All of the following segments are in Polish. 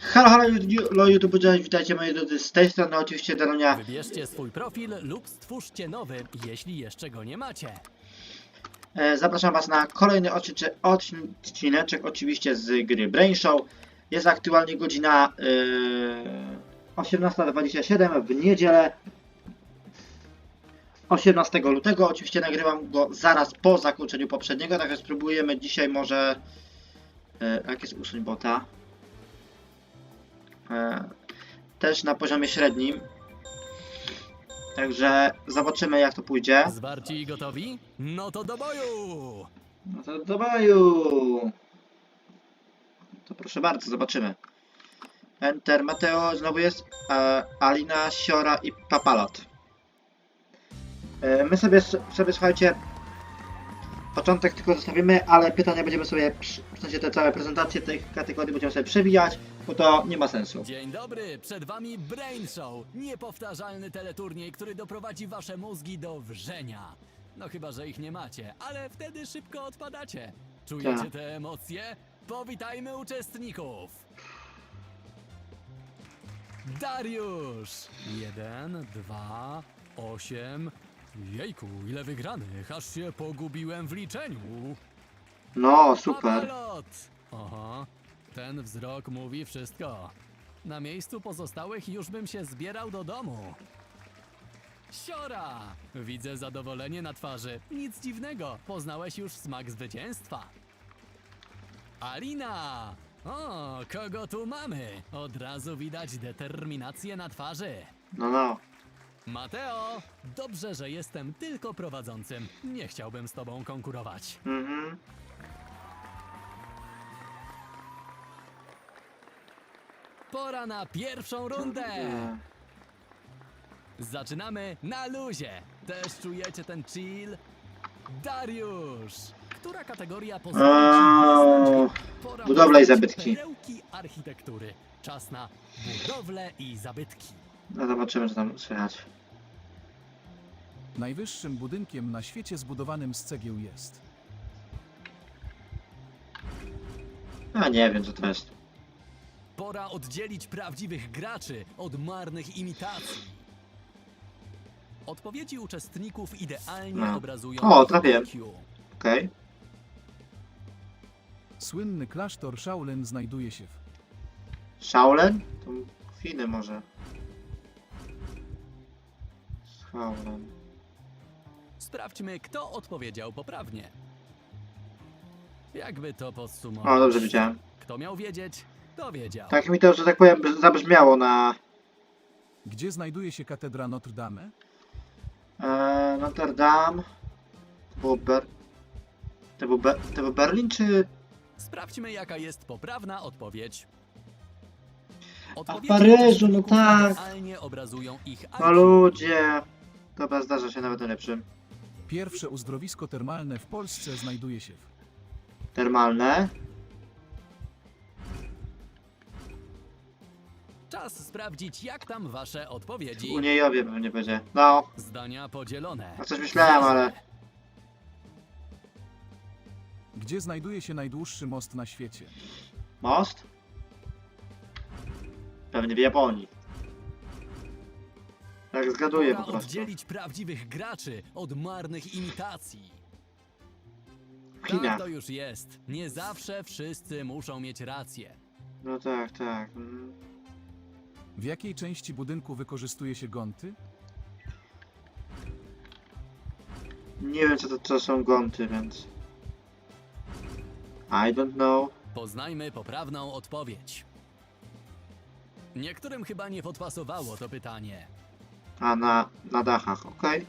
Halo, halo, YouTube, cześć, witajcie moi drodzy, z tej strony oczywiście Daronia. Wybierzcie swój profil lub stwórzcie nowy, jeśli jeszcze go nie macie. E, Zapraszam was na kolejny odcineczek oczywiście z gry Brain Show. Jest aktualnie godzina e, 18.27 w niedzielę 18 lutego. Oczywiście nagrywam go zaraz po zakończeniu poprzedniego, także spróbujemy dzisiaj może... E, jak jest usuń bota? E, też na poziomie średnim. Także zobaczymy jak to pójdzie. Zwarci i gotowi? No to do boju! No to do boju. To proszę bardzo, zobaczymy. Enter Mateo znowu jest, e, Alina, Siora i Papalot. E, my sobie, sobie słuchajcie, początek tylko zostawimy, ale pytania będziemy sobie, w sensie te całe prezentacje tych kategorii będziemy sobie przewijać, bo to nie ma sensu. Dzień dobry, przed wami Brain Show. Niepowtarzalny teleturniej, który doprowadzi wasze mózgi do wrzenia. No chyba, że ich nie macie, ale wtedy szybko odpadacie. Czujecie Tak. te emocje? Powitajmy uczestników! Dariusz! Jeden, dwa, osiem... Jejku, ile wygranych, aż się pogubiłem w liczeniu. No, super. Oho, ten wzrok mówi wszystko. Na miejscu pozostałych już bym się zbierał do domu. Siora! Widzę zadowolenie na twarzy. Nic dziwnego, poznałeś już smak zwycięstwa. Alina! O, kogo tu mamy? Od razu widać determinację na twarzy. No, no. Mateo! Dobrze, że jestem tylko prowadzącym. Nie chciałbym z tobą konkurować. Mhm. Pora na pierwszą rundę! Zaczynamy na luzie. Też czujecie ten chill? Dariusz! Która kategoria pozwoli ci? Pora budowla i poznać zabytki. Perełki architektury. Czas na budowlę i zabytki. No zobaczymy co tam słychać. Najwyższym budynkiem na świecie zbudowanym z cegieł jest. A nie wiem co to jest. Pora oddzielić prawdziwych graczy od marnych imitacji. Odpowiedzi uczestników idealnie No. obrazują O, ich trafiłem. IQ. Okej. Słynny klasztor Shaolin znajduje się w. Shaolin? To Chiny może. Shaolin. Sprawdźmy, kto odpowiedział poprawnie. Jakby to podsumować? O, dobrze widziałem. Kto miał wiedzieć, to wiedział. Tak mi to, że tak powiem, zabrzmiało na Gdzie znajduje się katedra Notre Dame? e, Notre Dame. To było Ber... To był, Be... to był Berlin czy... Sprawdźmy, jaka jest poprawna odpowiedź. A w Odpowiedzi Paryżu, no uczestników tak. Idealnie obrazują ich No IQ. ludzie. Dobra, zdarza się nawet najlepszym. Pierwsze uzdrowisko termalne w Polsce znajduje się w. Termalne. Czas sprawdzić, jak tam wasze odpowiedzi. U Niejowie pewnie będzie. No, Zdania podzielone. a coś myślałem, ale... Gdzie znajduje się najdłuższy most na świecie? Most? Pewnie w Japonii. Tak zgaduję po Pora prostu. oddzielić prawdziwych graczy od marnych imitacji. W Chinach. Tak to już jest. Nie zawsze wszyscy muszą mieć rację. No tak, tak. Mm. W jakiej części budynku wykorzystuje się gonty? Nie wiem co to, to są gonty, więc... I don't know. Poznajmy poprawną odpowiedź. Niektórym chyba nie podpasowało to pytanie. A na, na dachach, okej.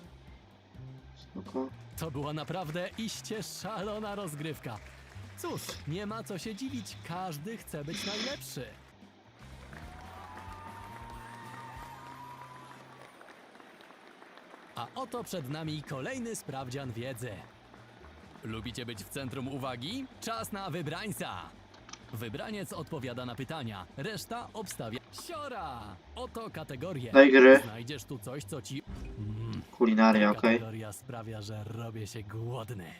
Spoko. To była naprawdę iście szalona rozgrywka. Cóż, nie ma co się dziwić, każdy chce być najlepszy. A oto przed nami kolejny sprawdzian wiedzy. Lubicie być w centrum uwagi? Czas na wybrańca! Wybraniec odpowiada na pytania, reszta obstawia. Siora! Oto kategorie. Daj gry. Znajdziesz tu coś, co ci... Mm, Kulinaria, okej. kategoria sprawia, że robię się głodny.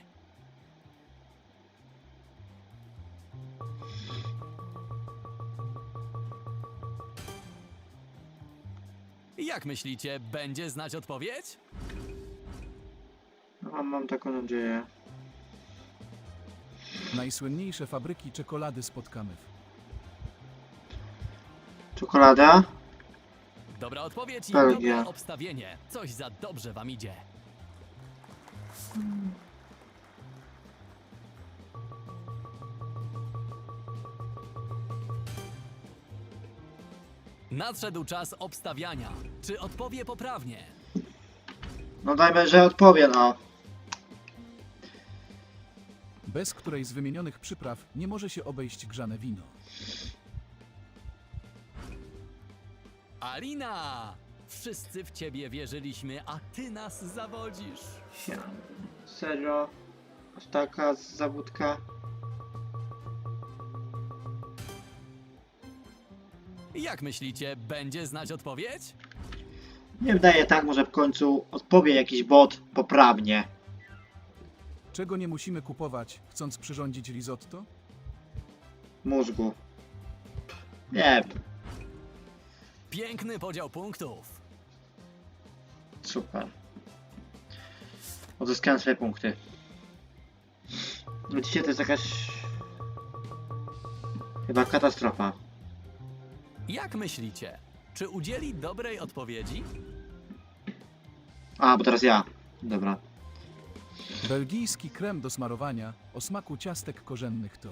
Jak myślicie, będzie znać odpowiedź? No, mam taką nadzieję. Najsłynniejsze fabryki czekolady spotkamy w... Czekolada? Dobra odpowiedź i Belgia. dobre obstawienie. Coś za dobrze wam idzie. Nadszedł czas obstawiania. Czy odpowie poprawnie? No dajmy, że odpowie, no. Bez której z wymienionych przypraw nie może się obejść grzane wino. Alina! Wszyscy w ciebie wierzyliśmy, a ty nas zawodzisz. Serio? Aż taka zawódka? Jak myślicie, będzie znać odpowiedź? Nie wydaje tak, może w końcu odpowie jakiś bot poprawnie. Czego nie musimy kupować, chcąc przyrządzić risotto? Mózgu. Nie wiem. Piękny podział punktów. Super. Odzyskałem swoje punkty. Widzicie, to jest jakaś... Chyba katastrofa. Jak myślicie, czy udzieli dobrej odpowiedzi? A, bo teraz ja. Dobra. Belgijski krem do smarowania o smaku ciastek korzennych to...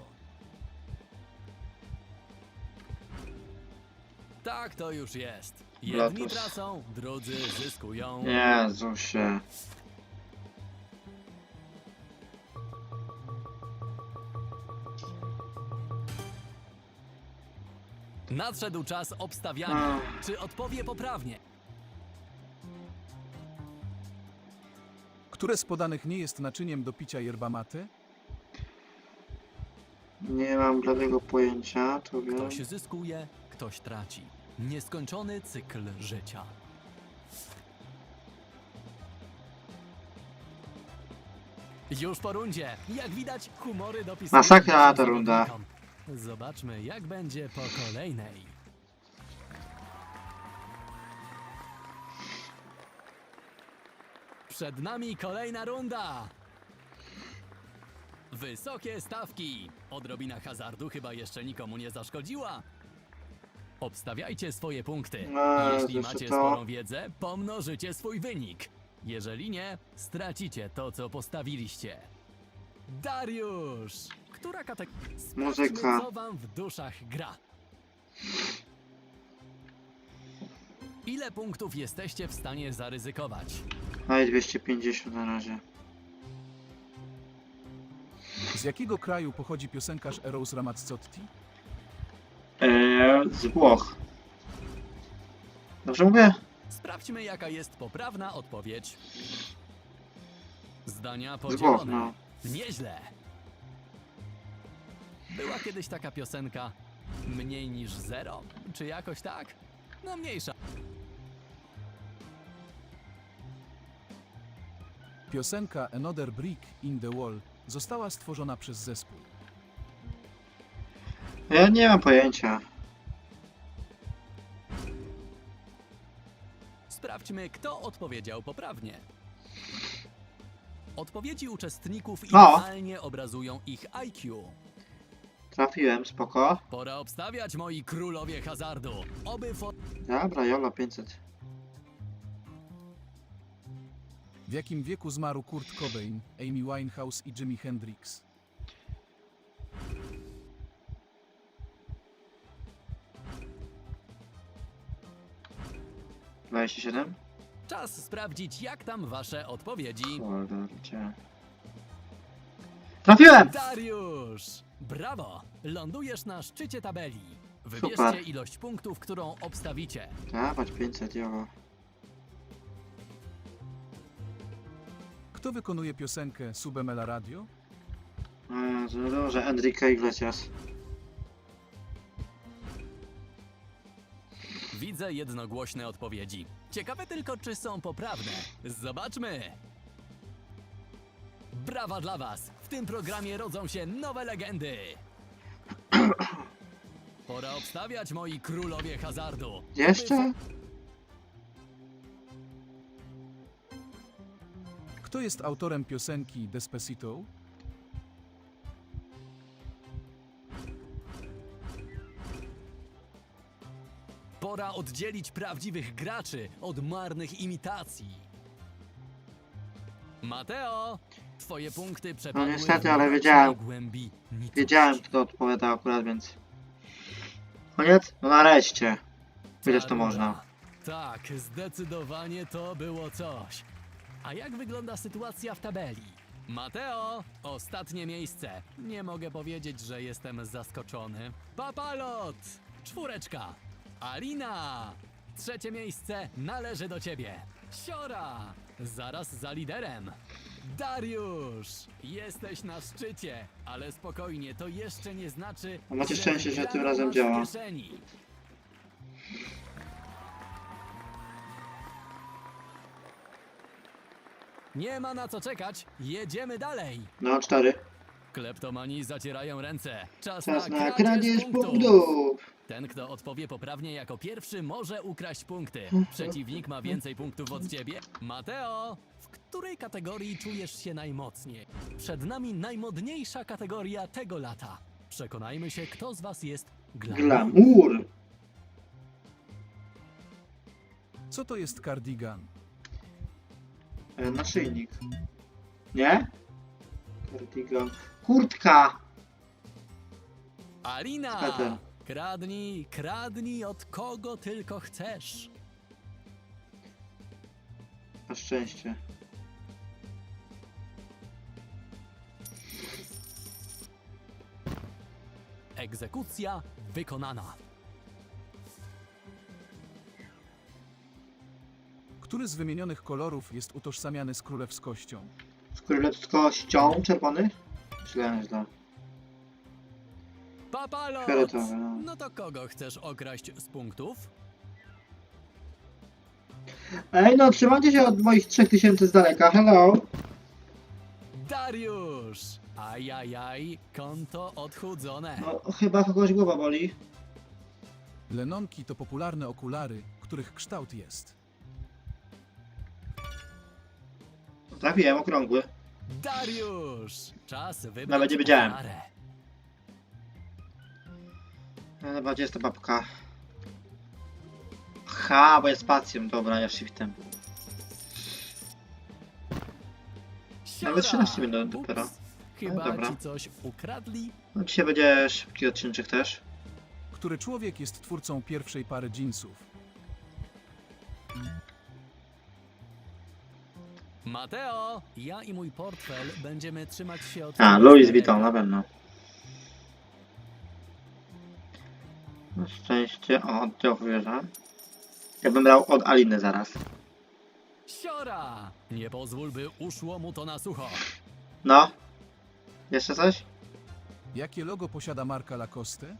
Tak to już jest. Jedni Lotus. tracą, drudzy zyskują. Jezusie. Nadszedł czas obstawiania. Ach. Czy odpowie poprawnie? Które z podanych nie jest naczyniem do picia yerba mate? Nie mam bladego pojęcia, to wiem. Ktoś zyskuje, ktoś traci. Nieskończony cykl życia. Już po rundzie. Jak widać, humory dopisują. Masakra ta runda. Zobaczmy, jak będzie po kolejnej. Przed nami kolejna runda. Wysokie stawki. Odrobina hazardu chyba jeszcze nikomu nie zaszkodziła. Obstawiajcie swoje punkty. No, Jeśli jeszcze macie to. sporą wiedzę, pomnożycie swój wynik. Jeżeli nie, stracicie to, co postawiliście. Dariusz! Która kategoria? Muzyka. co wam w duszach gra. Ile punktów jesteście w stanie zaryzykować? Daj 250 na razie. Z jakiego kraju pochodzi piosenkarz Eros Ramazzotti? Eee, z Włoch. Dobrze mówię? Sprawdźmy, jaka jest poprawna odpowiedź. Zdania Z Włoch, podzielone. no. Nieźle. Była kiedyś taka piosenka mniej niż zero? Czy jakoś tak? No mniejsza. Piosenka Another Brick in the Wall została stworzona przez zespół. Ja nie mam pojęcia. Sprawdźmy, kto odpowiedział poprawnie. Odpowiedzi uczestników O! idealnie obrazują ich IQ. Trafiłem, spoko. Pora obstawiać, moi królowie hazardu. Oby fo... Dobra, Jolo 500. W jakim wieku zmarł Kurt Cobain, Amy Winehouse i Jimi Hendrix? Dwadzieścia siedem? Czas sprawdzić, jak tam wasze odpowiedzi. Kurde, gdzie? Trafiłem! Dariusz! Brawo! Lądujesz na szczycie tabeli. Wybierzcie Super. ilość punktów, którą obstawicie. Dawać 500, Jolo. Kto wykonuje piosenkę Subemela Radio? Jezu, no dobrze, Enrique Iglesias. Widzę jednogłośne odpowiedzi. Ciekawe tylko, czy są poprawne. Zobaczmy! Brawa dla Was! W tym programie rodzą się nowe legendy! Pora obstawiać, moi królowie hazardu. Jeszcze? Kto jest autorem piosenki Despacito? Pora oddzielić prawdziwych graczy od marnych imitacji. Mateo, twoje punkty przepadły niestety, ale wiedziałem. głębi. Wiedziałem, kto odpowiada akurat, więc... Koniec? No nareszcie. Chociaż to Ta można. Tak, zdecydowanie to było coś. A jak wygląda sytuacja w tabeli? Mateo, ostatnie miejsce. Nie mogę powiedzieć, że jestem zaskoczony. Papalot, czwóreczka. Alina, trzecie miejsce należy do ciebie. Siora, zaraz za liderem. Dariusz, jesteś na szczycie, ale spokojnie, to jeszcze nie znaczy, A macie szczęście, że tym razem działa. kieszeni. Nie ma na co czekać, jedziemy dalej. No, cztery. Kleptomani zacierają ręce. Czas, Czas na na kradzież punktów. Ten, kto odpowie poprawnie jako pierwszy, może ukraść punkty. Przeciwnik ma więcej punktów od ciebie. Mateo, w której kategorii czujesz się najmocniej? Przed nami najmodniejsza kategoria tego lata. Przekonajmy się, kto z was jest glamour. Glamour. Co to jest cardigan? E, Naszyjnik. Nie? Cardigan. Kurtka. Alina! Sweter. Kradnij, kradnij od kogo tylko chcesz. Na szczęście. Egzekucja wykonana. Który z wymienionych kolorów jest utożsamiany z królewskością? Z królewskością czerwony? Źle, źle. Papalot! Fioletowy, no. No to kogo chcesz okraść z punktów? Ej, no trzymajcie się od moich 3000 z daleka. Hello. Dariusz! Ajajaj, konto odchudzone. No, chyba kogoś głowa boli. Lenonki to popularne okulary, których kształt jest. Trafiłem, okrągły. Dariusz! Czas wybrać Nawet nie wiedziałem. No, Chyba gdzie jest ta babka? Ha, bo jest spacją. Dobra, ja shiftem. Nawet 13 minut Ups, dopiero. Chyba No dobra. ci coś ukradli? No dzisiaj będzie szybki odcinczyk też. Który człowiek jest twórcą pierwszej pary jeansów? Mateo, ja i mój portfel będziemy trzymać się od... A, Louis Vuitton, na pewno. Na szczęście, o, od tyłu wierzę. Ja bym brał od Aliny zaraz. Siora! Nie pozwól, by uszło mu to na sucho. No. Jeszcze coś? Jakie logo posiada marka Lacoste?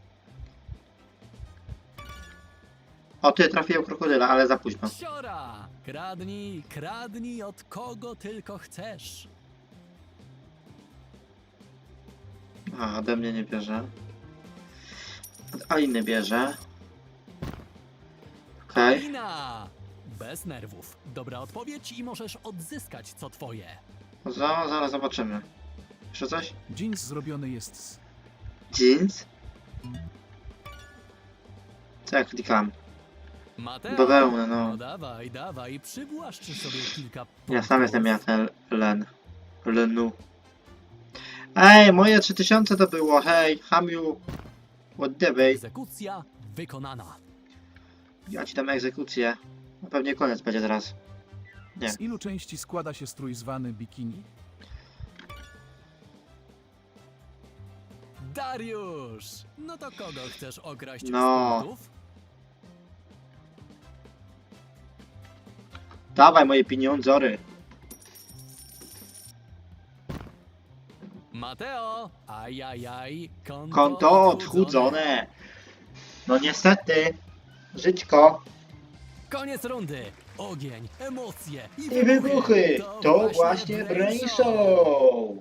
O, ty trafiłem krokodyla, ale za późno. Siora! Kradnij, kradnij od kogo tylko chcesz. A, ode mnie nie bierze. Od Aliny bierze. Okej. Alina! Bez nerwów. Dobra odpowiedź i możesz odzyskać co twoje. Za, zaraz zobaczymy. Jeszcze coś? Jeans zrobiony jest z... Jeans? Co ja klikam? Mateo! Bawełnę, no. No dawaj, dawaj, sobie kilka Ja sam jestem ja ten Len. Lenu. Ej, moje 3000 to było, hej, hamiu. What the way? Egzekucja wykonana. Ja ci dam egzekucję. No pewnie koniec będzie teraz. Nie. Z ilu części składa się strój zwany bikini? Dariusz! No to kogo chcesz okraść No. z punktów? Dawaj moje pieniądzory. Mateo! Ajajaj, konto, Konto odchudzone. No niestety. Żyćko. Koniec rundy! Ogień, emocje i I wybuchy! To właśnie Brain Show.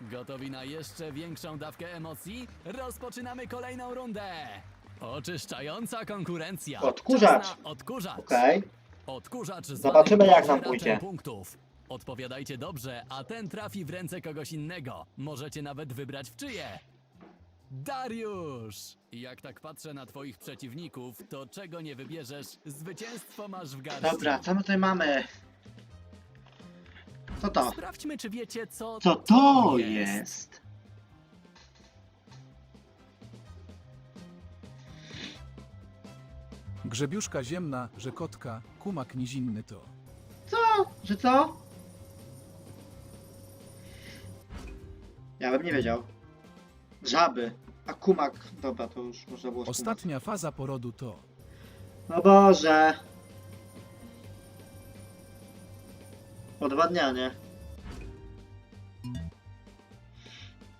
Gotowi na jeszcze większą dawkę emocji? Rozpoczynamy kolejną rundę! Oczyszczająca konkurencja. Odkurzacz. Czas na Odkurzacz. Okej. Odkurzacz Zobaczymy, jak nam pójdzie. punktów. Odpowiadajcie dobrze, a ten trafi w ręce kogoś innego. Możecie nawet wybrać w czyje. Dariusz! Jak tak patrzę na twoich przeciwników, to czego nie wybierzesz, zwycięstwo masz w garści. Dobra, co my tutaj mamy? Co to? Sprawdźmy, czy wiecie, co Co to jest? Grzebiuszka ziemna, rzekotka, kumak nizinny to. Co? Że co? Ja bym nie wiedział. Żaby. A kumak. Dobra, to już można było skumać. Ostatnia faza porodu to. O Boże. Odwadnianie.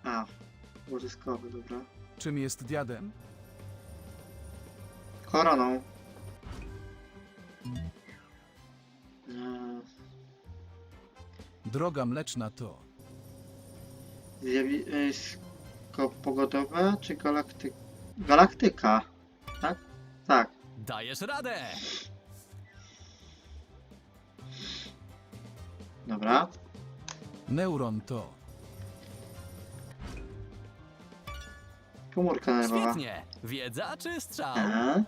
A. Łożyskowy, dobra. Czym jest diadem? Koroną. Droga mleczna to. Zjawisko pogodowe czy galaktyka? Galaktyka. Tak? Tak. Dajesz radę! Dobra. Neuron to. Komórka nerwowa. Świetnie! Wiedza czy strzał? Aha.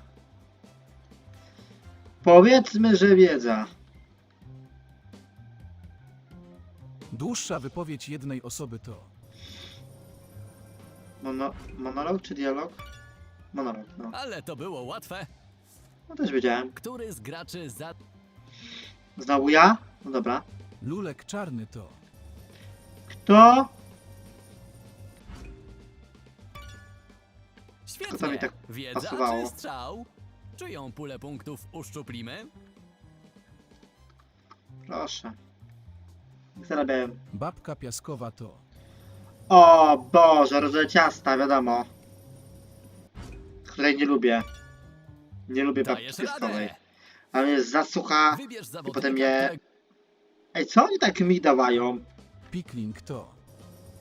Powiedzmy, że wiedza. Dłuższa wypowiedź jednej osoby to. Mono, monolog czy dialog? Monolog, no. Ale to było łatwe. No też wiedziałem. Który z graczy za... Znowu ja? No dobra. Lulek czarny to. Kto? Świetnie! to mi tak Wiedza pasowało. czy strzał? Czyją pulę punktów uszczuplimy? Proszę. Zarabiałem. Babka piaskowa to. O Boże, rodzaj ciasta, wiadomo. Której nie lubię. Nie lubię babki Dajesz piaskowej. radę! Ale jest za sucha. Wybierz zawodnika, potem je- którego- Ej, co oni tak mi dawają? Pikling to.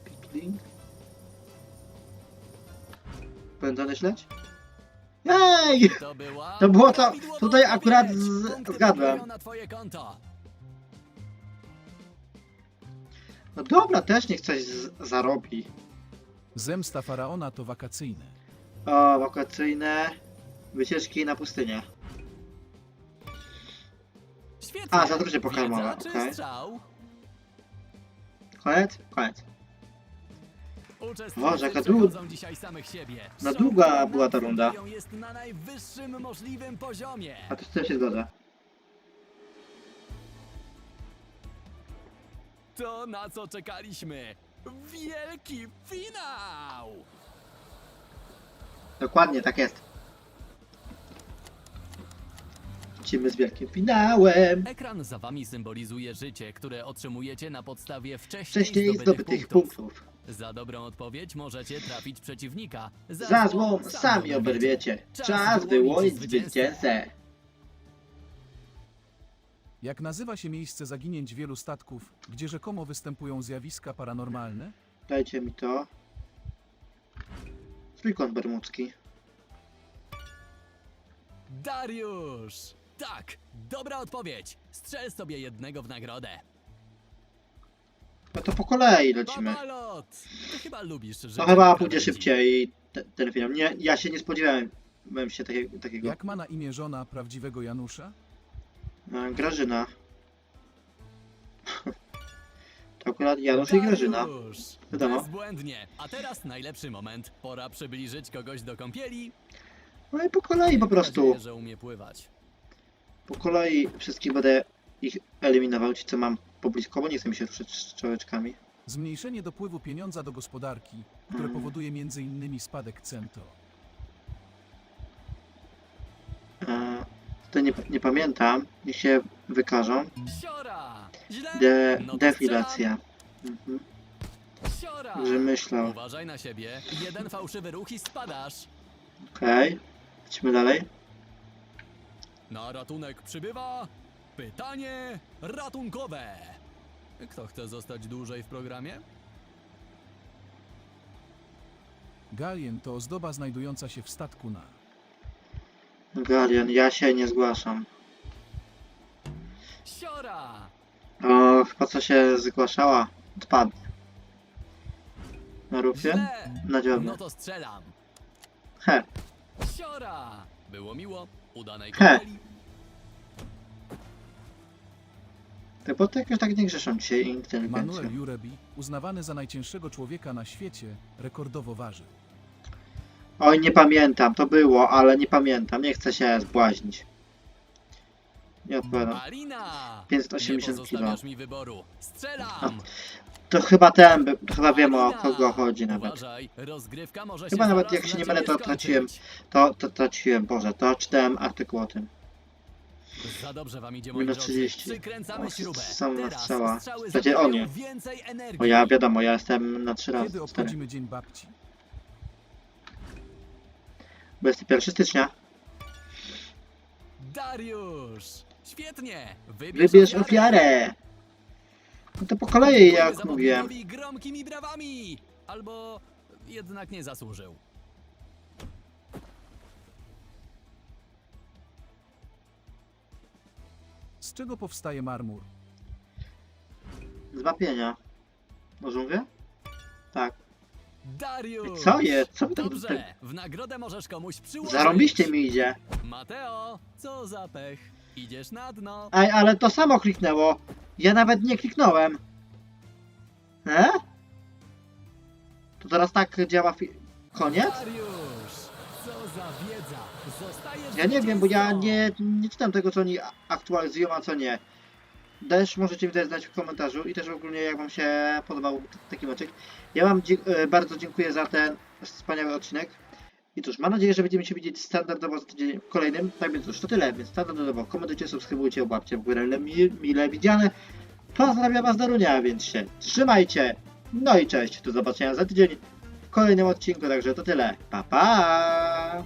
Pickling? Pędzony śledź? Ej! To była... To było to- prawidłowa tutaj akurat z- Punkty zgadłem. na twoje konto. No dobra, też niech coś z- zarobi. Zemsta faraona to wakacyjne. O, wakacyjne wycieczki na pustynię. Świetnie! A, zadruże pokarmowe, Wiedza czy okej. strzał? Koniec? Koniec. Uczestnicy Boże, jaka przechodzą dzisiaj samych siebie. Na długa była ta runda. jest na najwyższym możliwym poziomie. A to z tym się zgodzę. To na co czekaliśmy. Wielki finał! Dokładnie, tak jest. Lecimy z wielkim finałem. Ekran za wami symbolizuje życie, które otrzymujecie na podstawie wcześniej, Wcześniej zdobytych, punktów. Za dobrą odpowiedź możecie trafić przeciwnika. Za złą sami oberwiecie. Czas wyłonić zwycięzcę. Jak nazywa się miejsce zaginięć wielu statków, gdzie rzekomo występują zjawiska paranormalne? Dajcie mi to. Trójkąt bermudzki. Dariusz! Tak, dobra odpowiedź. Strzel sobie jednego w nagrodę. No to po kolei lecimy. Babalot! Ty chyba lubisz życie To chyba na pójdzie szybciej te, ten film. Nie, ja się nie spodziewałem się takiego. takiego. Jak ma na imię żona prawdziwego Janusza? Grażyna. To akurat Janusz i Grażyna. Wiadomo. Bezbłędnie. A teraz najlepszy moment. Pora przybliżyć kogoś do kąpieli. No i po kolei po prostu. nadzieję, że umie pływać. Po kolei wszystkich będę ich eliminował, ci co mam poblisko, bo nie chcę mi się ruszyć z czołeczkami. Zmniejszenie dopływu pieniądza do gospodarki, które Mhm. powoduje m.in. spadek cen to. To nie, nie pamiętam, niech się wykażą. De, No defilacja. Mhm. Że myślał. Uważaj na siebie. Jeden fałszywy ruch i spadasz. Okej. Idźmy dalej. Na ratunek przybywa pytanie ratunkowe. Kto chce zostać dłużej w programie? Galien to ozdoba znajdująca się w statku na. Galion, ja się nie zgłaszam. Siora! O, po co się zgłaszała? Odpadnie. Na rufie? Na dziobie. No to strzelam. He, Siora! Było miło. Udanej He. te boty jakoś tak nie grzeszą dzisiaj Manuel inteligencją. Jurebi, uznawany za najcięższego człowieka na świecie, rekordowo ważył. Oj, nie pamiętam, to było, ale nie pamiętam, nie chcę się zbłaźnić. Nie odpowiadam. Alina! 580 Nie kilo. pozostawiasz mi wyboru. Strzelam! To chyba ten, by- to chyba wiem o kogo chodzi nawet. Uważaj, rozgrywka może Chyba się nawet zaraz jak się nie mylę, ciebie to traciłem. skończyć. To, to traciłem, Boże, to czytałem artykuł o tym. Za dobrze wam idzie, moi drodzy. 30. Przykręcamy O, śrubę. sam Teraz strzała. strzały Będzie o nie. więcej energii. Bo ja wiadomo, ja jestem na 3 razy. Kiedy 4. obchodzimy Dzień Babci? 21 stycznia. Dariusz! Świetnie! Wybierz ofiarę! No to po kolei, jak mówiłem. gromkimi brawami! Albo jednak nie zasłużył. Z czego powstaje marmur? Z wapienia. Może mówię? Tak. Dariusz! Co jest? Co tam Dobrze, w nagrodę możesz komuś przyłożyć. Zarąbiście mi idzie. Mateo, co za pech. Idziesz na dno. Ej, ale to samo kliknęło. Ja nawet nie kliknąłem. E? To teraz tak działa fi- koniec? Dariusz, co za wiedza. Zostajesz Ja nie wiem, bo ja nie, nie czytam tego, co oni aktualizują, a co nie. Też możecie mi dać w komentarzu i też ogólnie jak wam się podobał taki meczyk. Ja wam dzie- bardzo dziękuję za ten wspaniały odcinek. I cóż, mam nadzieję, że będziemy się widzieć standardowo za tydzień w kolejnym. Tak więc cóż, to tyle, więc standardowo komentujcie, subskrybujcie, łapcie w górę mile, mile widziane. Pozdrawiam was Darunia, więc się trzymajcie. No i cześć, do zobaczenia za tydzień w kolejnym odcinku, także to tyle. Pa pa!